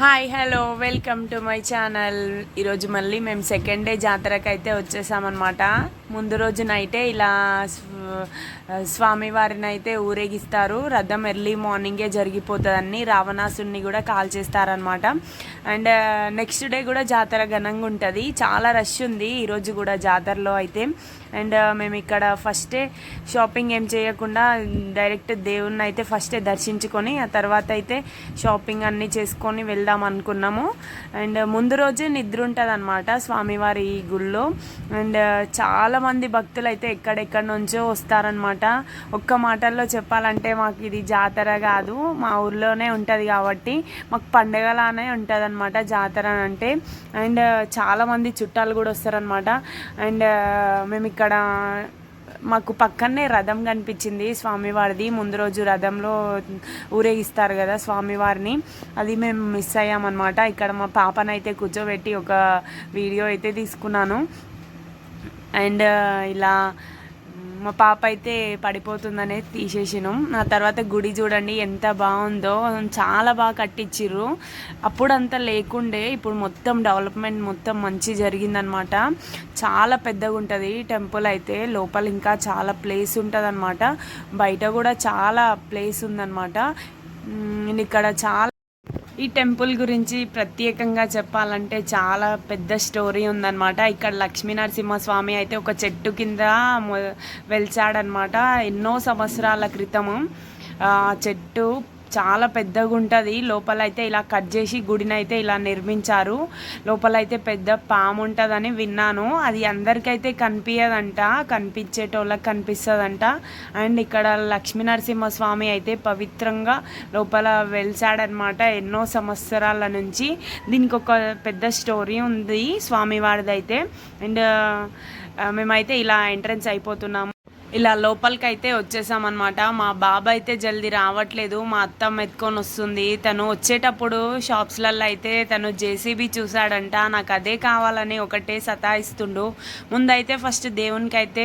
Hi hello welcome to my channel ఈరోజు మళ్ళీ మేము సెకండ్ డే జాతరకు అయితే వచ్చేసామన్నమాట. ముందు రోజు నైటే ఇలా స్వామివారిని అయితే ఊరేగిస్తారు. రథం ఎర్లీ మార్నింగే జరిగిపోతుందని రావణాసుని కూడా కాల్ చేస్తారనమాట అండ్ నెక్స్ట్ డే కూడా జాతర ఘనంగా ఉంటుంది. చాలా రష్ ఉంది ఈరోజు కూడా జాతరలో అయితే. అండ్ మేము ఇక్కడ ఫస్టే షాపింగ్ ఏం చేయకుండా డైరెక్ట్ దేవుణ్ణి అయితే ఫస్టే దర్శించుకొని ఆ తర్వాత అయితే షాపింగ్ అన్నీ చేసుకొని వెళ్దాం అనుకున్నాము. అండ్ ముందు రోజే నిద్ర ఉంటుంది అనమాట స్వామివారి గుళ్ళో. అండ్ చాలామంది భక్తులు అయితే ఎక్కడెక్కడి నుంచో వస్తారనమాట ఒక్క మాటల్లో చెప్పాలంటే మాకు ఇది జాతర కాదు. మా ఊర్లోనే ఉంటుంది కాబట్టి మాకు పండగలానే ఉంటుంది అనమాట జాతర అంటే. అండ్ చాలామంది చుట్టాలు కూడా వస్తారనమాట అండ్ మేము ఇక్కడ మాకు పక్కనే రథం కనిపించింది స్వామివారిది. ముందు రోజు రథంలో ఊరేగిస్తారు కదా స్వామివారిని. అది మేము మిస్ అయ్యామన్నమాట. ఇక్కడ మా పాపనైతే కూర్చోబెట్టి ఒక వీడియో అయితే తీసుకున్నాను. అండ్ ఇలా మా పాప అయితే పడిపోతుందనే తీసేసినాం. ఆ తర్వాత గుడి చూడండి ఎంత బాగుందో. చాలా బాగా కట్టించిర్రు అప్పుడు లేకుండే ఇప్పుడు మొత్తం డెవలప్మెంట్ మొత్తం మంచి జరిగిందనమాట. చాలా పెద్దగా ఉంటుంది టెంపుల్ అయితే. లోపల ఇంకా చాలా ప్లేస్ ఉంటుంది బయట కూడా చాలా ప్లేస్ ఉందన్నమాట ఇక్కడ చాలా ఈ టెంపుల్ గురించి ప్రత్యేకంగా చెప్పాలంటే చాలా పెద్ద స్టోరీ ఉందన్నమాట. ఇక్కడ లక్ష్మీనరసింహస్వామి అయితే ఒక చెట్టు కింద వెలిచాడనమాట ఎన్నో సంవత్సరాల క్రితము. ఆ చెట్టు చాలా పెద్దగా ఉంటుంది. లోపల అయితే ఇలా కట్ చేసి గుడిని అయితే ఇలా నిర్మించారు. లోపల అయితే పెద్ద పాము ఉంటుందని విన్నాను. అది అందరికైతే కనిపించదంట కనిపించేటోళ్ళకి కనిపిస్తుందంట. అండ్ ఇక్కడ లక్ష్మీ నరసింహస్వామి అయితే పవిత్రంగా లోపల వెలిసాడనమాట ఎన్నో సంవత్సరాల నుంచి. దీనికి ఒక పెద్ద స్టోరీ ఉంది స్వామివారిది అయితే అండ్ మేమైతే ఇలా ఎంట్రన్స్ అయిపోతున్నాము. ఇలా లోపలికి అయితే వచ్చేసామన్నమాట. మా బాబా అయితే జల్దీ రావట్లేదు. మా అత్తమ్మ ఎత్తుకొని వస్తుంది. తను వచ్చేటప్పుడు షాప్స్లలో అయితే తను జేసీబీ చూశాడంట. నాకు అదే కావాలని ఒకటే సతాయిస్తుండు. ముందైతే ఫస్ట్ దేవునికి అయితే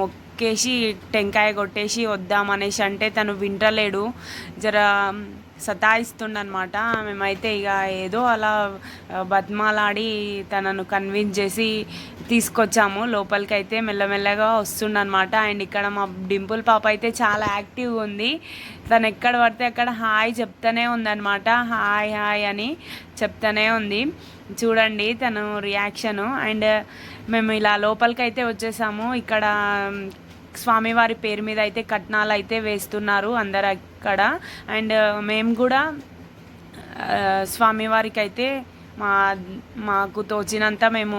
మొక్కేసి టెంకాయ కొట్టేసి వద్దామనేసి అంటే తను వింటలేడు. జర సతాయిస్తుండనమాట. మేమైతే ఇక ఏదో అలా బద్మాలాడి తనను కన్విన్స్ చేసి తీసుకొచ్చాము. లోపలికి అయితే మెల్లమెల్లగా వస్తుండనమాట. అండ్ ఇక్కడ మా డింపుల్ పాప అయితే చాలా యాక్టివ్గా ఉంది. తను ఎక్కడ పడితే అక్కడ హాయ్ చెప్తూనే ఉందనమాట. హాయ్ హాయ్ అని చెప్తూనే ఉంది. చూడండి తను రియాక్షను. అండ్ మేము ఇలా లోపలికి అయితే వచ్చేసాము. ఇక్కడ స్వామివారి పేరు మీద అయితే కట్నాలు అయితే వేస్తున్నారు అందరు అక్కడ. అండ్ మేము కూడా స్వామివారికి అయితే మా మాకు తోచినంత మేము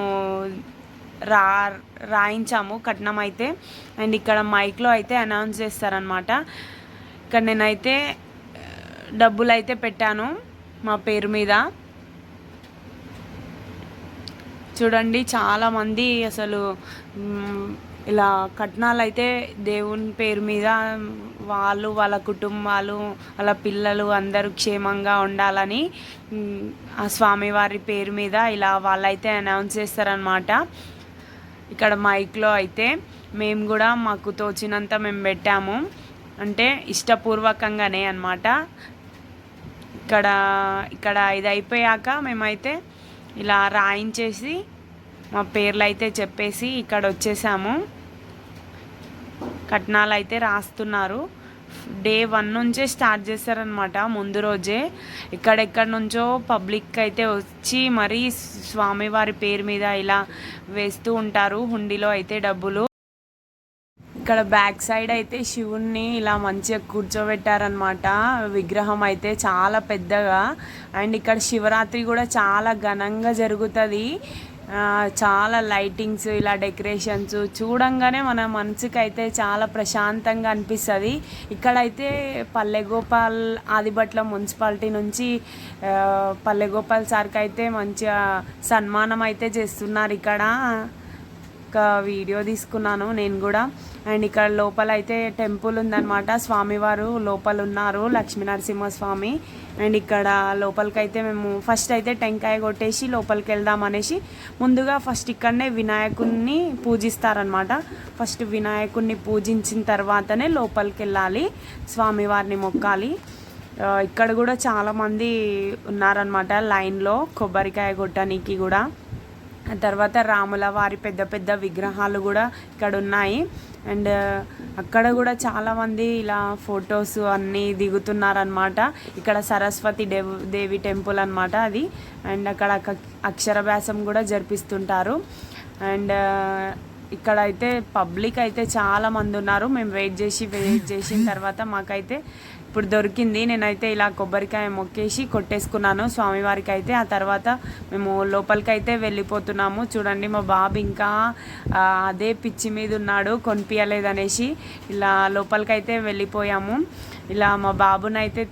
రా రాయించాము కట్నం అయితే. అండ్ ఇక్కడ మైక్లో అయితే అనౌన్స్ చేస్తారనమాట ఇక్కడ నేనైతే డబ్బులు అయితే పెట్టాను మా పేరు మీద. చూడండి చాలామంది అసలు ఇలా కట్నాలు అయితే దేవుని పేరు మీద వాళ్ళు వాళ్ళ కుటుంబాలు వాళ్ళ పిల్లలు అందరూ క్షేమంగా ఉండాలని ఆ స్వామివారి పేరు మీద ఇలా వాళ్ళైతే అనౌన్స్ చేస్తారనమాట ఇక్కడ మైక్లో అయితే మేము కూడా మాకు తోచినంత మేము పెట్టాము. అంటే ఇష్టపూర్వకంగానే అనమాట ఇక్కడ ఇక్కడ ఇది అయిపోయాక మేమైతే ఇలా రాయించేసి మా పేర్లు అయితే చెప్పేసి ఇక్కడ వచ్చేసాము. కట్నాలు అయితే రాస్తున్నారు. డే వన్ నుంచే స్టార్ట్ చేస్తారనమాట ముందు రోజే. ఇక్కడెక్కడి నుంచో పబ్లిక్ అయితే వచ్చి మరీ స్వామివారి పేరు మీద ఇలా వేస్తూ ఉంటారు. హుండీలో అయితే డబ్బులు. ఇక్కడ బ్యాక్ సైడ్ అయితే శివుణ్ణి ఇలా మంచిగా కూర్చోబెట్టారనమాట విగ్రహం అయితే చాలా పెద్దగా. అండ్ ఇక్కడ శివరాత్రి కూడా చాలా ఘనంగా జరుగుతుంది. చాలా లైటింగ్స్ ఇలా డెకరేషన్స్ చూడంగానే మన మనసుకి అయితే చాలా ప్రశాంతంగా అనిపిస్తుంది. ఇక్కడైతే పల్లెగోపాల్ ఆదిబట్ల మున్సిపాలిటీ నుంచి పల్లెగోపాల్ సార్కి అయితే మంచిగా సన్మానం అయితే చేస్తున్నారు ఇక్కడ. ఒక వీడియో తీసుకున్నాను నేను కూడా. అండ్ ఇక్కడ లోపల అయితే టెంపుల్ ఉందన్నమాట. స్వామివారు లోపల ఉన్నారు లక్ష్మీనరసింహస్వామి. అండ్ ఇక్కడ లోపలికైతే మేము ఫస్ట్ అయితే టెంకాయ కొట్టేసి లోపలికి వెళ్దాం అనేసి ముందుగా ఫస్ట్ ఇక్కడనే వినాయకుడిని పూజిస్తారనమాట ఫస్ట్ వినాయకుడిని పూజించిన తర్వాతనే లోపలికి వెళ్ళాలి స్వామివారిని మొక్కాలి. ఇక్కడ కూడా చాలామంది ఉన్నారనమాట లైన్లో కొబ్బరికాయ కొట్టడానికి కూడా. తర్వాత రాముల వారి పెద్ద పెద్ద విగ్రహాలు కూడా ఇక్కడ ఉన్నాయి అండ్ అక్కడ కూడా చాలామంది ఇలా ఫొటోస్ అన్నీ దిగుతున్నారనమాట ఇక్కడ సరస్వతి దేవ్ దేవి టెంపుల్ అనమాట అది. అండ్ అక్కడ అక- అక్షరాభ్యాసం కూడా జరిపిస్తుంటారు. అండ్ ఇక్కడ అయితే పబ్లిక్ అయితే చాలామంది ఉన్నారు. మేము వెయిట్ చేసి వెయిట్ చేసిన తర్వాత మాకైతే ఇప్పుడు దొరికింది. నేనైతే ఇలా కొబ్బరికాయ మొక్కేసి కొట్టేసుకున్నాను. స్వామివారికి అయితే ఆ తర్వాత మేము లోపలికి అయితే వెళ్ళిపోతున్నాము. చూడండి మా బాబు ఇంకా అదే పిచ్చి మీద ఉన్నాడు. కొనిపించలేదనేసి ఇలా లోపలికి అయితే వెళ్ళిపోయాము. ఇలా మా బాబునైతే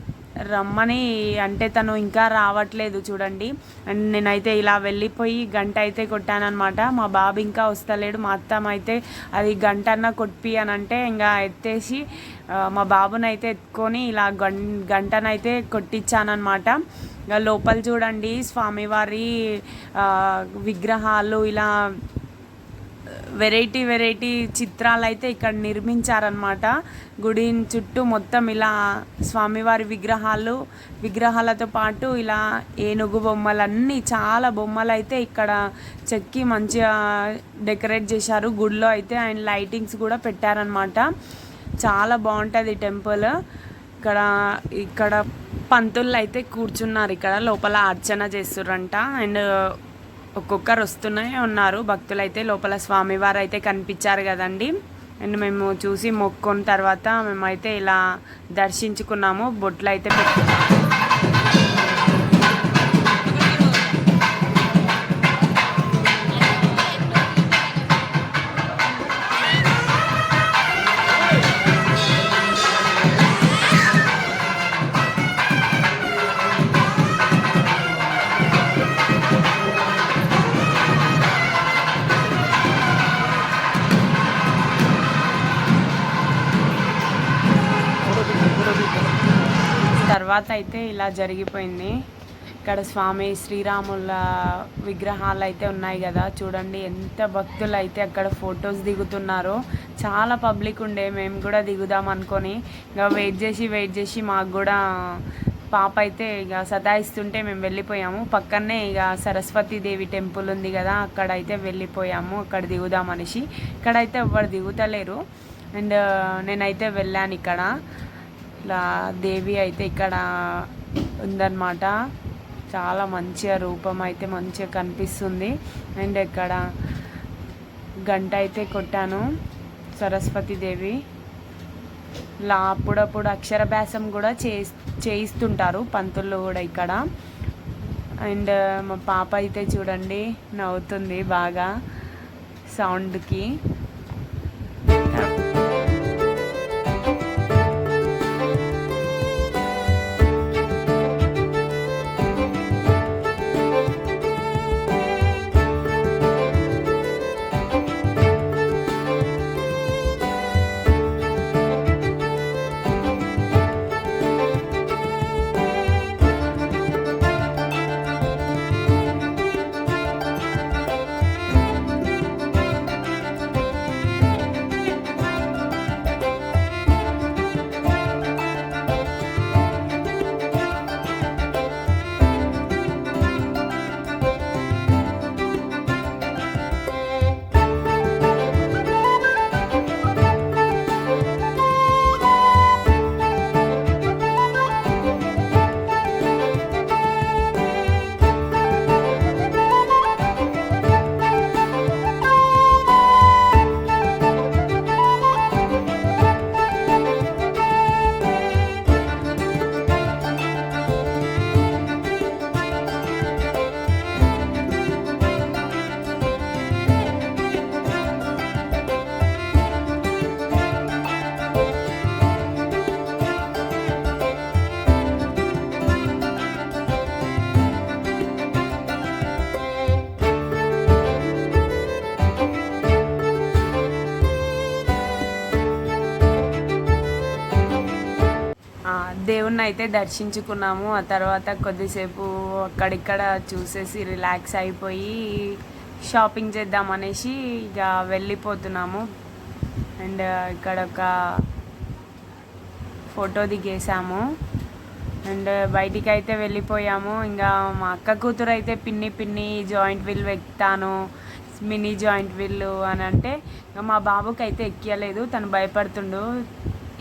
రమ్మని అంటే తను ఇంకా రావట్లేదు చూడండి. అండ్ నేనైతే ఇలా వెళ్ళిపోయి గంట అయితే కొట్టానమాట మా బాబు ఇంకా వస్తలేడు మా అత్తమ్మ అయితే అది గంట అన్న అని అంటే ఇంకా ఎత్తేసి మా బాబునైతే ఎత్తుకొని ఇలా గం గంటనైతే కొట్టించానమాట లోపల చూడండి స్వామివారి విగ్రహాలు ఇలా వెరైటీ వెరైటీ చిత్రాలు అయితే ఇక్కడ నిర్మించారనమాట గుడి చుట్టూ మొత్తం ఇలా స్వామివారి విగ్రహాలు విగ్రహాలతో పాటు ఇలా ఏనుగు బొమ్మలన్నీ చాలా బొమ్మలు అయితే ఇక్కడ చెక్కి మంచిగా డెకరేట్ చేశారు. గుడిలో అయితే అండ్ లైటింగ్స్ కూడా పెట్టారనమాట చాలా బాగుంటుంది టెంపుల్. ఇక్కడ ఇక్కడ పంతులు అయితే కూర్చున్నారు. ఇక్కడ లోపల అర్చన చేస్తుర్రంట. అండ్ ఒక్కొక్కరు వస్తూనే ఉన్నారు. భక్తులైతే లోపల స్వామివారు అయితే కనిపించారు కదండి. అండ్ మేము చూసి మొక్కున్న తర్వాత మేమైతే ఇలా దర్శించుకున్నాము. బొట్లు అయితే పెట్టుకున్నాము. తర్వాత అయితే ఇలా జరిగిపోయింది. ఇక్కడ స్వామి శ్రీరాముల విగ్రహాలు అయితే ఉన్నాయి కదా. చూడండి ఎంత భక్తులు అయితే అక్కడ ఫొటోస్ దిగుతున్నారో. చాలా పబ్లిక్ ఉండే మేము కూడా దిగుదాం అనుకొని. ఇంకా వెయిట్ చేసి వెయిట్ చేసి మాకు కూడా పాప అయితే ఇక సతాయిస్తుంటే మేము వెళ్ళిపోయాము. పక్కనే ఇక సరస్వతీదేవి టెంపుల్ ఉంది కదా అక్కడ అయితే వెళ్ళిపోయాము. అక్కడ దిగుదాం అనేసి. ఇక్కడైతే ఎవరు దిగుతలేరు. అండ్ నేనైతే వెళ్ళాను ఇక్కడ. ఇలా దేవి అయితే ఇక్కడ ఉందన్నమాట. చాలా మంచిగా రూపం అయితే మంచిగా కనిపిస్తుంది. అండ్ ఇక్కడ గంట అయితే కొట్టాను సరస్వతి దేవి. ఇలా అప్పుడప్పుడు అక్షరభ్యాసం కూడా చే చేయిస్తుంటారు పంతులు కూడా ఇక్కడ. అండ్ మా పాప అయితే చూడండి నవ్వుతుంది బాగా సౌండ్కి. దేవుణ్ణి అయితే దర్శించుకున్నాము. ఆ తర్వాత కొద్దిసేపు అక్కడిక్కడ చూసేసి రిలాక్స్ అయిపోయి షాపింగ్ చేద్దాం అనేసి ఇక వెళ్ళిపోతున్నాము. అండ్ ఇక్కడ ఒక ఫోటో దిగేసాము అండ్ బయటికి అయితే వెళ్ళిపోయాము. ఇంకా మా అక్క కూతురు అయితే పిన్ని పిన్ని జాయింట్ వీల్ ఎక్కుతాను మినీ జాయింట్ వీల్ అని అంటే ఇంకా మా బాబుకి అయితే ఎక్కియలేదు. తను భయపడుతుండు.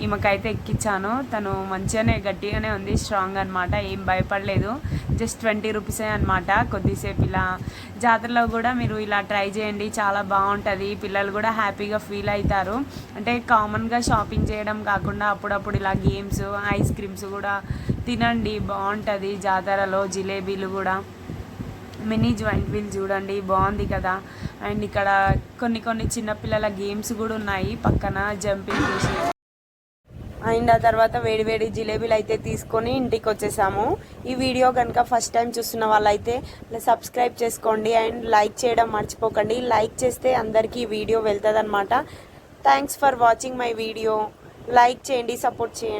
ఈమెకైతే ఎక్కించాను తను మంచిగానే గట్టిగానే ఉంది స్ట్రాంగ్ అనమాట ఏం భయపడలేదు. జస్ట్ ట్వంటీ రూపీసే అనమాట కొద్దిసేపు ఇలా జాతరలో కూడా మీరు ఇలా ట్రై చేయండి. చాలా బాగుంటుంది. పిల్లలు కూడా హ్యాపీగా ఫీల్ అవుతారు అంటే కామన్గా షాపింగ్ చేయడం కాకుండా అప్పుడప్పుడు ఇలా గేమ్స్ ఐస్ క్రీమ్స్ కూడా తినండి. బాగుంటుంది జాతరలో. జిలేబీలు కూడా. మినీ జాయింట్ వీల్ చూడండి. బాగుంది కదా. అండ్ ఇక్కడ కొన్ని కొన్ని చిన్నపిల్లల గేమ్స్ కూడా ఉన్నాయి. పక్కన జంపింగ్ చేసి. అండ్ ఆ తర్వాత వేడి వేడి జిలేబీలు అయితే తీసుకొని ఇంటికి వచ్చేసాము. ఈ వీడియో కనుక ఫస్ట్ టైం చూస్తున్న వాళ్ళైతే సబ్స్క్రైబ్ చేసుకోండి అండ్ లైక్ చేయడం మర్చిపోకండి. లైక్ చేస్తే అందరికీ ఈ వీడియో వెళ్తుంది అనమాట thanks for watching my video like చేయండి సపోర్ట్ చేయండి.